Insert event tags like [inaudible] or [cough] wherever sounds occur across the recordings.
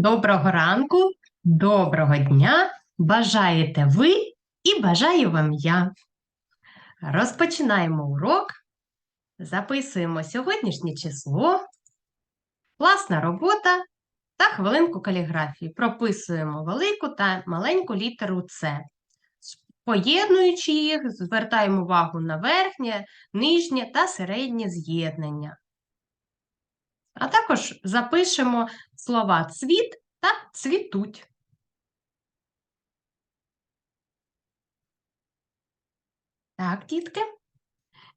Доброго ранку, доброго дня. Бажаєте ви і бажаю вам я. Розпочинаємо урок. Записуємо сьогоднішнє число, класна робота та хвилинку каліграфії. Прописуємо велику та маленьку літеру С. Поєднуючи їх, звертаємо увагу на верхнє, нижнє та середнє з'єднання. А також запишемо слова цвіт та цвітуть. Так, дітки.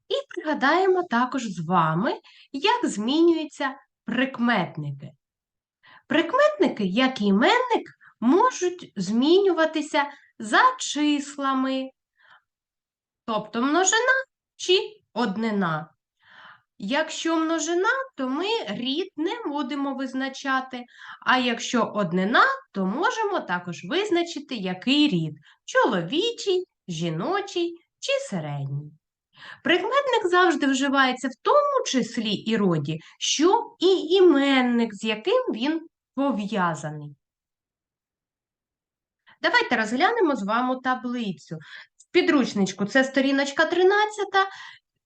І пригадаємо також з вами, як змінюються прикметники. Прикметники, як і іменник, можуть змінюватися за числами, тобто множина чи однина. Якщо множина, то ми рід не будемо визначати, а якщо однина, то можемо також визначити, який рід чоловічий, жіночий чи середній. Прикметник завжди вживається в тому числі і роді, що і іменник, з яким він пов'язаний. Давайте розглянемо з вами таблицю. В підручничку це сторіночка 13, е, на-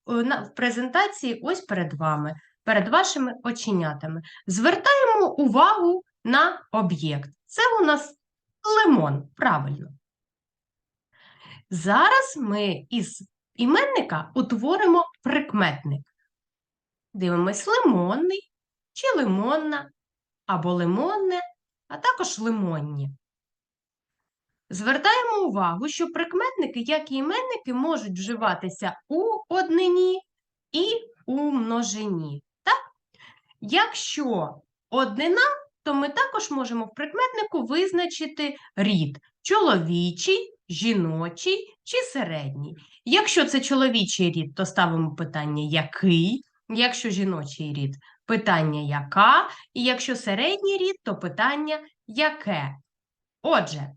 в презентації ось перед вами, перед вашими оченятами. Звертаємо увагу на об'єкт. Це у нас лимон, правильно. Зараз ми із іменника утворимо прикметник. Дивимось лимонний чи лимонна, або лимонне, а також лимонні. Звертаємо увагу, що прикметники, як і іменники, можуть вживатися у однині і у множині. Так? Якщо однина, то ми також можемо в прикметнику визначити рід чоловічий, жіночий чи середній. Якщо це чоловічий рід, то ставимо питання який, якщо жіночий рід питання яка, і якщо середній рід, то питання яке. Отже,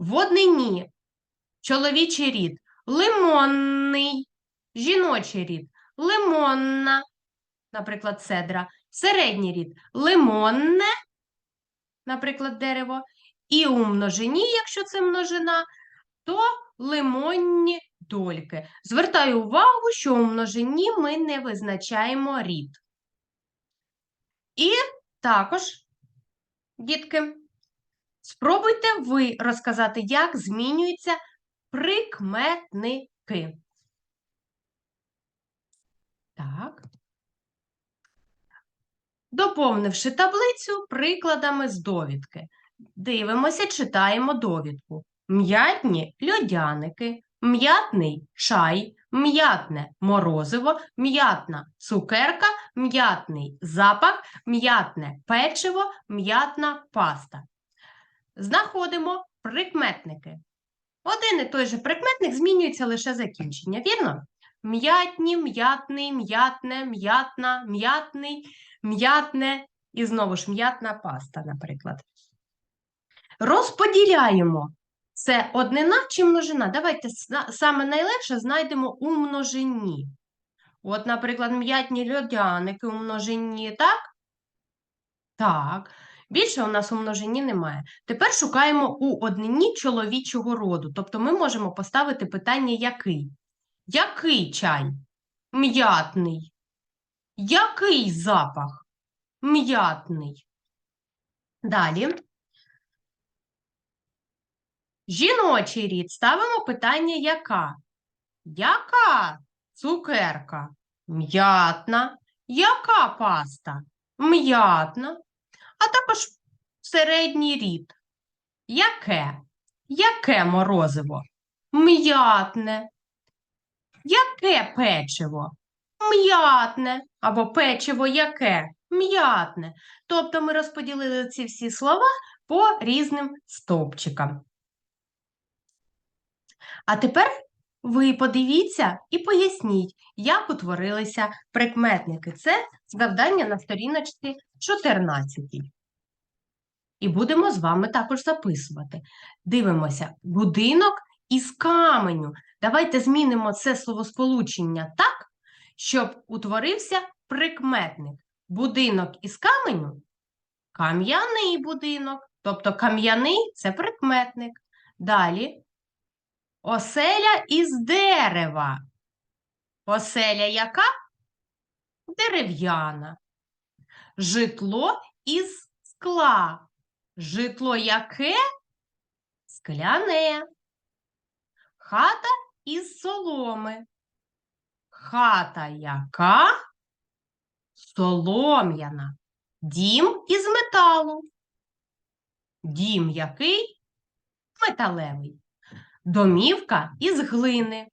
в однині чоловічий рід лимонний, жіночий рід лимонна, наприклад, цедра, середній рід лимонне, наприклад, дерево, і у множині, якщо це множина, то лимонні дольки. Звертаю увагу, що у множині ми не визначаємо рід. І також, дітки, спробуйте ви розказати, як змінюються прикметники. Так. Доповнивши таблицю прикладами з довідки. Дивимося, читаємо довідку. М'ятні льодяники, м'ятний чай, м'ятне морозиво, м'ятна цукерка, м'ятний запах, м'ятне печиво, м'ятна паста. Знаходимо прикметники. Один і той же прикметник змінюється лише закінчення, вірно? М'ятні, м'ятний, м'ятне, м'ятна, м'ятний, м'ятне і знову ж м'ятна паста, наприклад. Розподіляємо. Це однина чи множина? Давайте саме найлегше знайдемо у множині. От, наприклад, м'ятні льодяники у множині, так? Так. Більше у нас у множині немає. Тепер шукаємо у однині чоловічого роду. Тобто ми можемо поставити питання який? Який чай? М'ятний. Який запах? М'ятний. Далі. Жіночий рід. Ставимо питання яка? Яка цукерка? М'ятна. Яка паста? М'ятна. А також середній рід. Яке? Яке морозиво? М'ятне. Яке печиво? М'ятне. Або печиво яке? М'ятне. Тобто ми розподілили ці всі слова по різним стовпчикам. А тепер ви подивіться і поясніть, як утворилися прикметники. Це завдання на сторіночці 14. І будемо з вами також записувати. Дивимося, будинок із каменю. Давайте змінимо це словосполучення так, щоб утворився прикметник. Будинок із каменю кам'яний будинок. Тобто кам'яний це прикметник. Далі оселя із дерева. Оселя яка? Дерев'яна. Житло із скла. Житло яке? Скляне. Хата із соломи. Хата яка? Солом'яна. Дім із металу. Дім який? Металевий. Домівка із глини.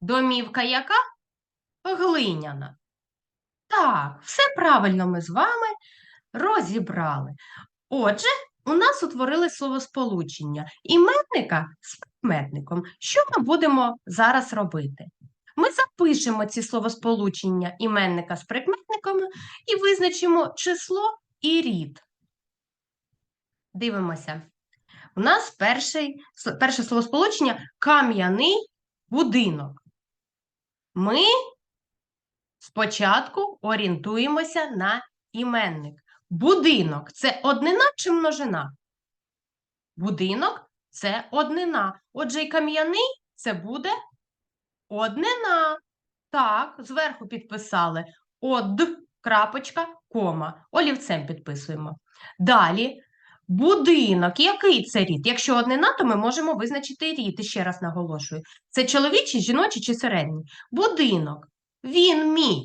Домівка яка? Глиняна. Так, все правильно ми з вами розібрали. Отже, у нас утворили словосполучення іменника з прикметником. Що ми будемо зараз робити? Ми запишемо ці словосполучення іменника з прикметниками і визначимо число і рід. Дивимося. У нас перший, перше словосполучення кам'яний будинок. Ми спочатку орієнтуємося на іменник. Будинок це однина чи множина? Будинок це однина. Отже, і кам'яний це буде однина. Так, зверху підписали од, крапочка, кома. Олівцем підписуємо. Далі. Будинок. Який це рід? Якщо однина, то ми можемо визначити рід. І ще раз наголошую. Це чоловічий, жіночий чи середній? Будинок. Він мій.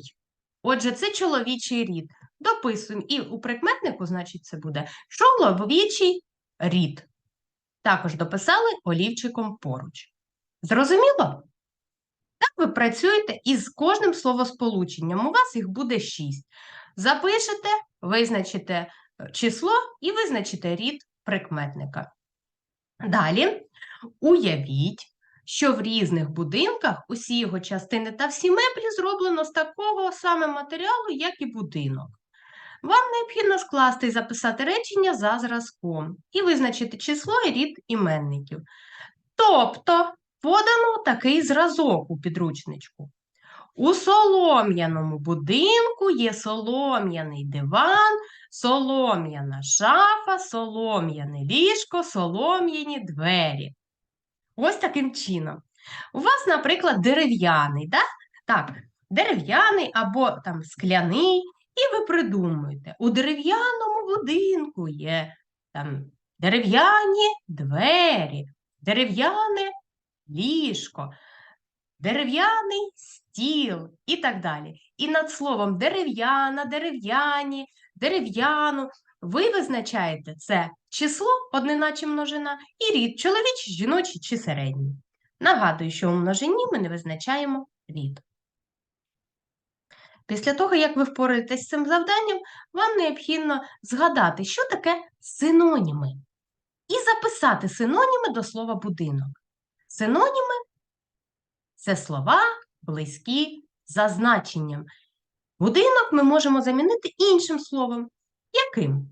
Отже, це чоловічий рід. Дописуємо. І у прикметнику, значить, це буде чоловічий рід. Також дописали олівчиком поруч. Зрозуміло? Так ви працюєте із кожним словосполученням. У вас їх буде шість. Запишете, визначите число і визначите рід прикметника. Далі уявіть, що в різних будинках усі його частини та всі меблі зроблено з такого саме матеріалу, як і будинок. Вам необхідно скласти і записати речення за зразком і визначити число і рід іменників. Тобто подано такий зразок у підручничку. У солом'яному будинку є солом'яний диван, солом'яна шафа, солом'яне ліжко, солом'яні двері. Ось таким чином. У вас, наприклад, дерев'яний, да? так? Дерев'яний або там скляний, і ви придумуєте, у дерев'яному будинку є там дерев'яні двері, дерев'яне ліжко, дерев'яний і так далі. І над словом дерев'яна, дерев'яні, дерев'яну ви визначаєте це число, однина чи множина, і рід чоловічий, жіночий чи середній. Нагадую, що у множині ми не визначаємо рід. Після того, як ви впораєтесь з цим завданням, вам необхідно згадати, що таке синоніми, і записати синоніми до слова будинок. Синоніми це слова, близькі за значенням. Будинок ми можемо замінити іншим словом. Яким?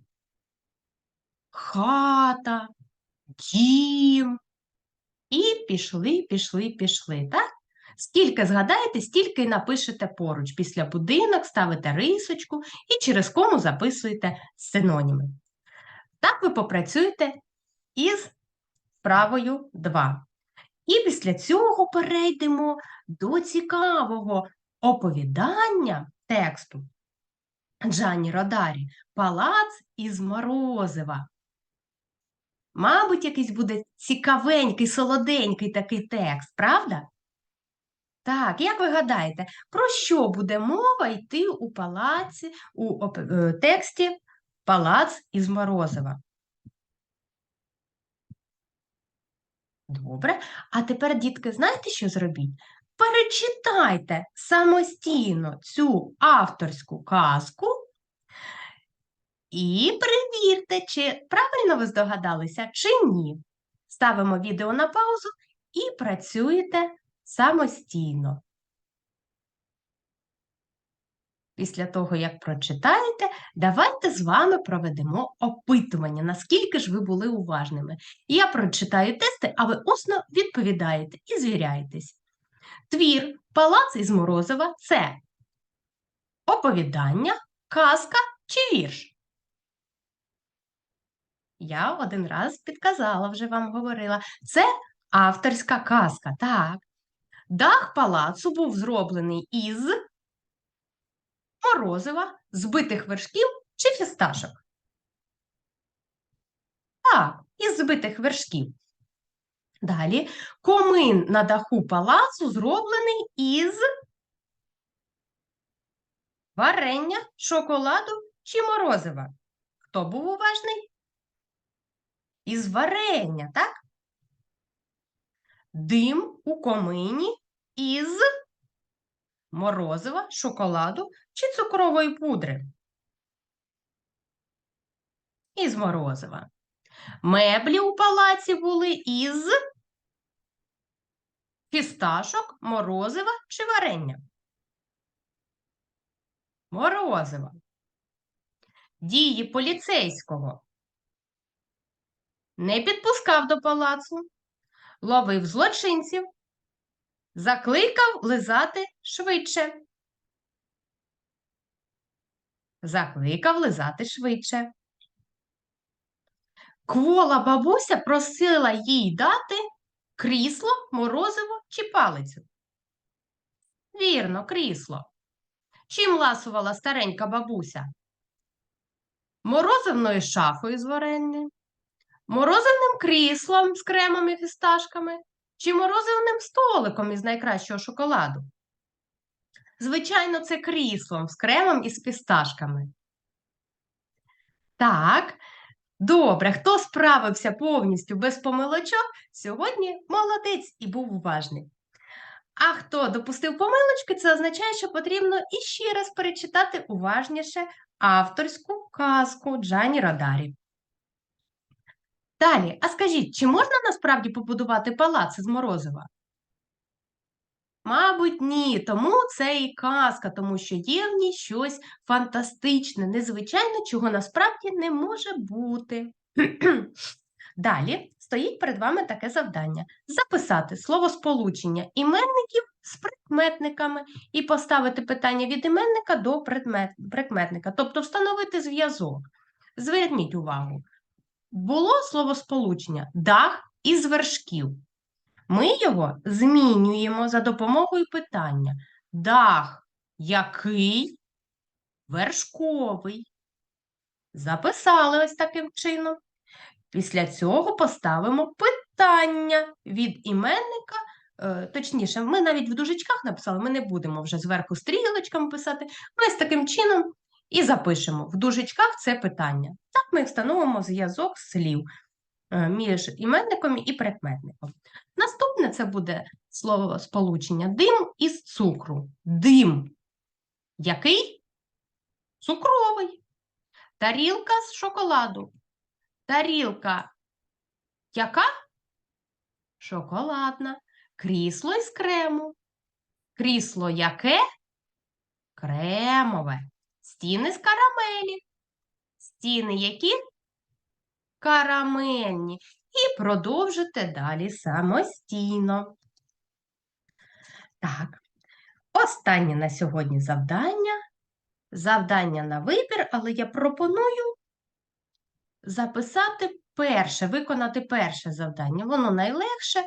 Хата, дім. І пішли, пішли, пішли. Так? Скільки згадаєте, стільки й напишете поруч. Після будинок ставите рисочку і через кому записуєте синоніми. Так ви попрацюєте із вправою 2. І після цього перейдемо до цікавого оповідання тексту Джані Родарі Палац із Морозива. Мабуть, якийсь буде цікавенький, солоденький такий текст, правда? Так, як ви гадаєте, про що буде мова йти у палаці, у е, тексті Палац із Морозива? Добре. А тепер, дітки, знаєте, що зробіть? Перечитайте самостійно цю авторську казку і перевірте, чи правильно ви здогадалися, чи ні. Ставимо відео на паузу і працюєте самостійно. Після того, як прочитаєте, давайте з вами проведемо опитування, наскільки ж ви були уважними. Я прочитаю тести, а ви усно відповідаєте і звіряєтесь. Твір Палац із Морозова це оповідання, казка чи вірш? Я один раз підказала, вже вам говорила. Це авторська казка, так. Дах палацу був зроблений із морозива, збитих вершків чи фісташок. Так, із збитих вершків. Далі комин на даху палацу зроблений із варення, шоколаду чи морозива. Хто був уважний? Із варення, так? Дим у комині із морозива, шоколаду чи цукрової пудри. Із морозива. Меблі у палаці були із фісташок, морозива чи варення. Морозива. Дії поліцейського. Не підпускав до палацу, ловив злочинців, закликав лизати швидше. Закликав лизати швидше. Квола бабуся просила їй дати крісло, морозиво чи палицю. Вірно, крісло. Чим ласувала старенька бабуся? Морозивною шафою з варенням, морозивним кріслом з кремом і фісташками чи морозивним столиком із найкращого шоколаду. Звичайно, це кріслом з кремом і з фісташками. Так, добре, хто справився повністю без помилочок, сьогодні молодець і був уважний. А хто допустив помилочки, це означає, що потрібно іще раз перечитати уважніше авторську казку Джані Радарі. Далі, а скажіть, чи можна насправді побудувати палац із морозива? Мабуть, ні, тому це і казка, тому що є в ній щось фантастичне, незвичайне, чого насправді не може бути. [clears throat] Далі стоїть перед вами таке завдання: записати словосполучення іменників з прикметниками і поставити питання від іменника до прикметника, тобто встановити зв'язок. Зверніть увагу, було словосполучення дах із вершків. Ми його змінюємо за допомогою питання. Дах який? Вершковий. Записали ось таким чином. Після цього поставимо питання від іменника. е, Точніше, ми навіть в дужечках написали, ми не будемо вже зверху стрілочками писати. Ми ось таким чином і запишемо в дужечках це питання. Так ми встановимо зв'язок слів е, між іменником і прикметником. Наступне це буде слово сполучення дим із цукру. Дим. Який? Цукровий. Тарілка з шоколаду. Тарілка яка? Шоколадна. Крісло із крему. Крісло яке? Кремове. Стіни з карамелі. Стіни які? Карамельні. І продовжите далі самостійно. Так, останнє на сьогодні завдання. Завдання на вибір, але я пропоную записати перше, виконати перше завдання. Воно найлегше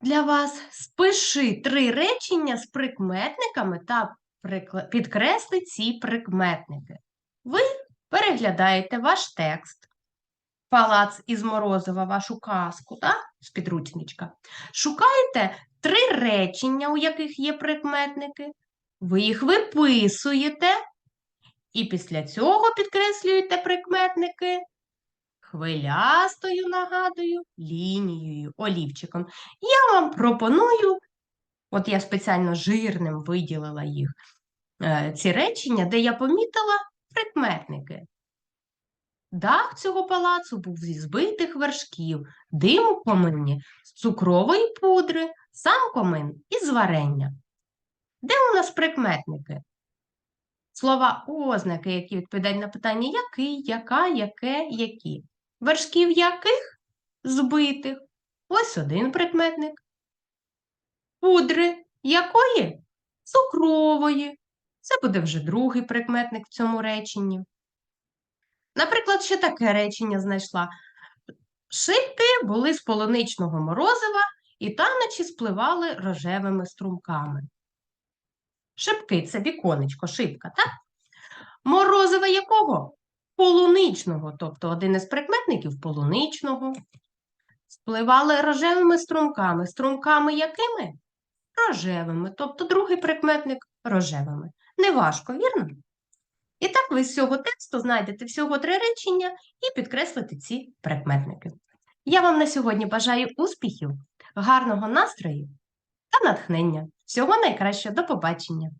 для вас. Спиши три речення з прикметниками та підкресли ці прикметники. Ви переглядаєте ваш текст. Палац із Морозова, вашу казку, так? з підручничка. Шукаєте три речення, у яких є прикметники. Ви їх виписуєте, і після цього підкреслюєте прикметники хвилястою, нагадую, лінією, олівчиком. Я вам пропоную, от я спеціально жирним виділила їх, е, ці речення, де я помітила прикметники. Дах цього палацу був зі збитих вершків, дим у комині, з цукрової пудри, сам комин із варення. Де у нас прикметники? Слова ознаки, які відповідають на питання який, яка, яке, які. Вершків яких? Збитих. Ось один прикметник. Пудри якої? Цукрової. Це буде вже другий прикметник в цьому реченні. Наприклад, ще таке речення знайшла. Шибки були з полуничного морозива і таночі спливали рожевими струмками. Шибки це віконечко, шибка, так? Морозива якого? Полуничного, тобто один із прикметників полуничного. Спливали рожевими струмками. Струмками якими? Рожевими, тобто другий прикметник рожевими. Неважко, вірно? І так ви з цього тексту знайдете всього три речення і підкреслите ці прикметники. Я вам на сьогодні бажаю успіхів, гарного настрою та натхнення. Всього найкращого. До побачення!